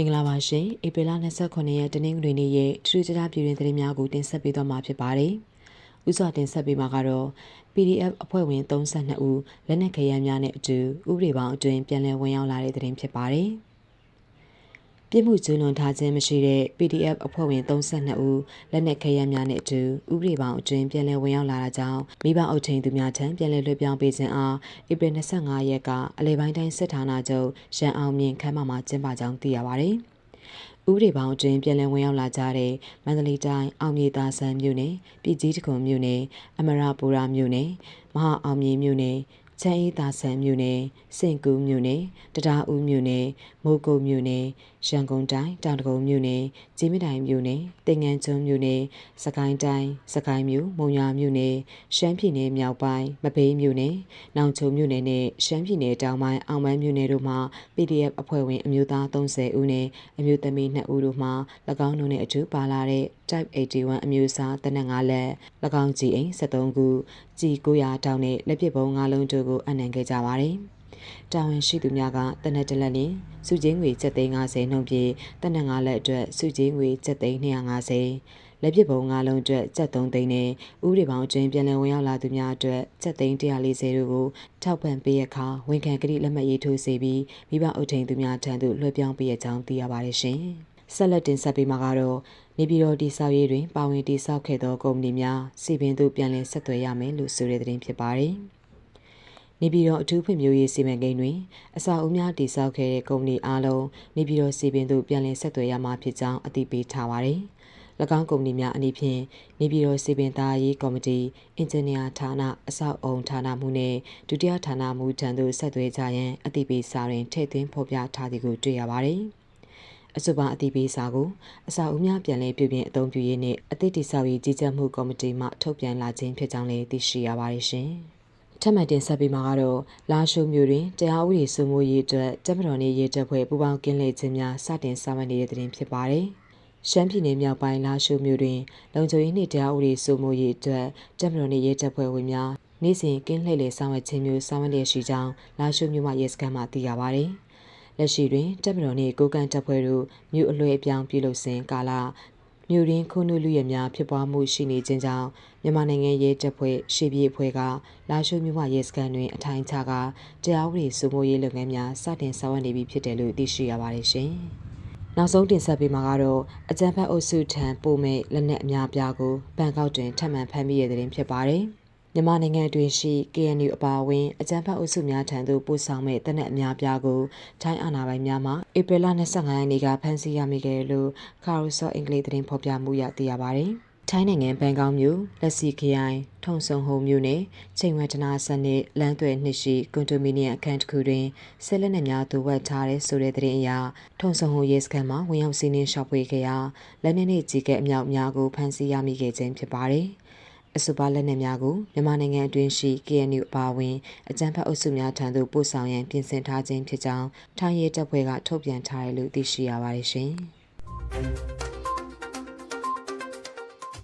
င်္ဂလာပါရှင်ဧပြီလ29ရက်တနင်္ဂနွေနေ့ရဲ့ထူးခြားပြည်တွင်သတင်းများကိုတင်ဆက်ပေးသွားမှာဖြစ်ပါတယ်။ဥစွာတင်ဆက်ပေးမှာကတော့ PDF အဖွဲ့ဝင်32ဦးလက်နက်ခဲယမ်းများနဲ့အတူဥပဒေပေါင်းအတွင်းပြန်လည်ဝင်ရောက်လာတဲ့သတင်းဖြစ်ပါတယ်။ ပြစ်မှုကျူးလွန်ထားခြင်းမရှိတဲ့ PDF အဖွဲ့ဝင်32ဦးလက်နက်ခဲယမ်းများနဲ့အတူဥပဒေပေါင်းအတွင်းပြန်လည်ဝင်ရောက်လာတာကြောင့်မိဘအုပ်ထိန်သူများထံပြန်လည်လွှဲပြောင်းပေးခြင်းအားဧပြီ25ရက်ကအလဲပိုင်းတိုင်းစစ်ဌာနချုပ်ရန်အောင်မြင့်ခမ်းမမှာကျင်းပကြောင်းသိရပါတယ်။ဥပဒေပေါင်းအတွင်းပြည်လည်ဝင်ရောက်လာကြတဲ့မန္တလေးတိုင်းအောင်မြေသာဆန်မြို့နယ်ပြည်ကြီးတကုံမြို့နယ်အမရပူရာမြို့နယ်မဟာအောင်မြေမြို့နယ် ချမ်းအေးသာဆန်မြို့နယ်စင်ကူးမြို့နယ်တဒါဦးမြို့နယ်မိုးကုတ်မြို့နယ်ရန်ကုန်တိုင်းတောင်တကုံမြို့နယ်ကြီးမြတိုင်မြို့နယ်တင်ငန်းကျွန်းမြို့နယ်စကိုင်းတိုင်းစကိုင်းမြို့မုံရွာမြို့နယ်ရှမ်းပြည်နယ်မြောက်ပိုင်းမဘေးမြို့နယ်နောင်ချုံမြို့နယ်နဲ့ရှမ်းပြည်နယ်တောင်ပိုင်းအောင်ပန်းမြို့နယ်တို့မှာ PDF အဖွဲ့ဝင်အမျိုးသား30ဦးနဲ့အမျိုးသမီး2ဦးတို့မှ၎င်းတို့နဲ့အတူပါလာတဲ့ Type 81အမျိုးအစားတနက်5လက်၎င်းကြည်အိမ်73ခု ကြည်900တောင်းနဲ့လက်ပစ်ပုံး5လုံးတို့ကိုအနှံခဲ့ကြပါတယ်။တာဝန်ရှိသူများကတနက်တလက်နဲ့စုချင်းငွေ750နှုန်းပြည့်တနက်5လက်အတွက်စုချင်းငွေ750လက်ပစ်ပုံ၅လုံးအတွက်စက်3သိန်းနဲ့ဥပဒေပေါင်းအတွင်းပြည်လည်ဝင်ရောက်လာသူများအတွက်စက်သိန်း140တို့ကိုထောက်ပံ့ပေးရခါဝန်ခံကတိလက်မှတ်ရေးထိုးစေပြီးမိဘအုပ်ထိန်သူများထံသို့လွှဲပြောင်းပေးရကြောင်းသိရပါတယ်ရှင်။ ဆက်လက်တင်ဆက်ပေးမှာကတော့နေပြည်တော်တိဆောက်ရေးတွင်ပါဝင်တိဆောက်ခဲ့သောကုမ္ပဏီများစီပင်သို့ပြန်လည်ဆက်သွယ်ရမယ်လို့ဆိုတဲ့သတင်းဖြစ်ပါတယ်။နေပြည်တော်အထူးဖွံ့ဖြိုးရေးစီမံကိန်းတွင်အစာအုပ်များတည်ဆောက်ခဲ့တဲ့ကုမ္ပဏီအားလုံးနေပြည်တော်စီပင်သို့ပြန်လည်ဆက်သွယ်ရမှာဖြစ်ကြောင်းအသိပေးထားပါတယ်။၎င်းကုမ္ပဏီများအနေဖြင့်နေပြည်တော်စီပင်သားရေးကော်မတီအင်ဂျင်နီယာဌာနအဆောက်အုံဌာနမှနှင့်ဒုတိယဌာနမှထံသို့ဆက်သွယ်ကြရန်အသိပေးစာတွင်ထည့်သွင်းဖော်ပြထားသည်ကိုတွေ့ရပါသည် အဆိုပါအသိပေးစာကိုအစာအုပ်များပြန်လည်ပြုပြင်အသုံးပြုရေးနှင့်အသည့်တိဆောက်ရေးကြီးကြပ်မှုကော်မတီမှထုတ်ပြန်လာခြင်းဖြစ်ကြောင်းလည်းသိရှိရပါတယ်ရှင်။ထပ်မံတင်ဆက်ပေးမှာကတော့လာရှိုးမျိုးတွင်တရားဥပဒေစိုးမိုးရေးအတွက်တပ်မတော်နှင့်ရေးတပ်ဖွဲ့ပူးပေါင်းကင်းလှည့်ခြင်းများစတင်ဆောင်ရွက်နေတဲ့တွင်ဖြစ်ပါတယ်။ရှမ်းပြည်နယ်မြောက်ပိုင်းလာရှိုးမြို့တွင်လုံခြုံရေးနှင့်တရားဥပဒေစိုးမိုးရေးအတွက်တပ်မတော်နှင့်ရဲတပ်ဖွဲ့ဝင်များနေ့စဉ်ကင်းလှည့်လေဆောင်ရွက်ခြင်းမျိုးဆောင်ရွက်လျက်ရှိကြောင်းလာရှိုးမြို့မှရဲစခန်းမှသိရပါသည်။ လက်ရှိတွင်တပ်မတော်နှင့်ကိုကန်တပ်ဖွဲ့တို့မြို့အလွှဲအပြောင်းပြုလုပ်စဉ်ကာလမြို့ရင်းခုနုလူရများဖြစ်ပွားမှုရှိနေခြင်းကြောင့်မြန်မာနိုင်ငံရဲတပ်ဖွဲ့ရှေ့ပြေးအဖွဲ့ကလာရှိုးမြို့မှရဲစခန်းတွင်အထိုင်ချကတရားဥပဒေစိုးမိုးရေးလုပ်ငန်းများစတင်ဆောင်ရွက်နေပြီဖြစ်တယ်လို့သိရှိရပါတယ်ရှင်။နောက်ဆုံးတင်ဆက်ပေးမှာကတော့အကြံဖတ်အုပ်စုထံပို့မဲ့လက်နက်အများပြားကိုဘန်ကောက်တွင်ထပ်မံဖမ်းမိရတဲ့တွင်ဖြစ်ပါတယ်။ မြန်မာနိုင်ငံတွင်ရှိ KNU အပါအဝင် အကြံဖတ်အုပ်စုများထံသို့ပို့ဆောင်မဲ့တပ်နက်အများပြားကို ထိုင်းအာဏာပိုင်များမှဧပြီလ25ရက်နေ့ကဖမ်းဆီးရမိခဲ့တယ်လို့ခါရိုဆော့အင်္ဂလိပ်သတင်းဖော်ပြမှုရသိရပါတယ်။ထိုင်းနိုင်ငံဘန်ကောက်မြို့လက်စီခရိုင်ထုံဆုံဟုံမြို့နယ်ချိန်ဝတနာစနစ်လမ်းသွယ်နှစ်ရှိကွန်ဒိုမီနီယံအခန်းတစ်ခုတွင်ဆက်လက်နဲ့များသို့ဝတ်ထားတဲ့ဆိုတဲ့သတင်းအရထုံဆုံဟုံရဲစခန်းမှာဝင်ရောက်စီးနင်းရှော့ပွေခဲ့ရာလက်နက်နဲ့ကြီးကဲအမြောက်များကိုဖမ်းဆီးရမိခဲ့ခြင်းဖြစ်ပါတယ်။ အဆိုပါလက်နက်များကိုမြန်မာနိုင်ငံအတွင်းရှိ KNU အပါအဝင်အကြမ်းဖက်အုပ်စုများထံသို့ပို့ဆောင်ရန်ပြင်ဆင်ထားခြင်းဖြစ်ကြောင်းထိုင်းရဲတပ်ဖွဲ့ကထုတ်ပြန်ထားတယ်လို့သိရှိရပါတယ်ရှင်။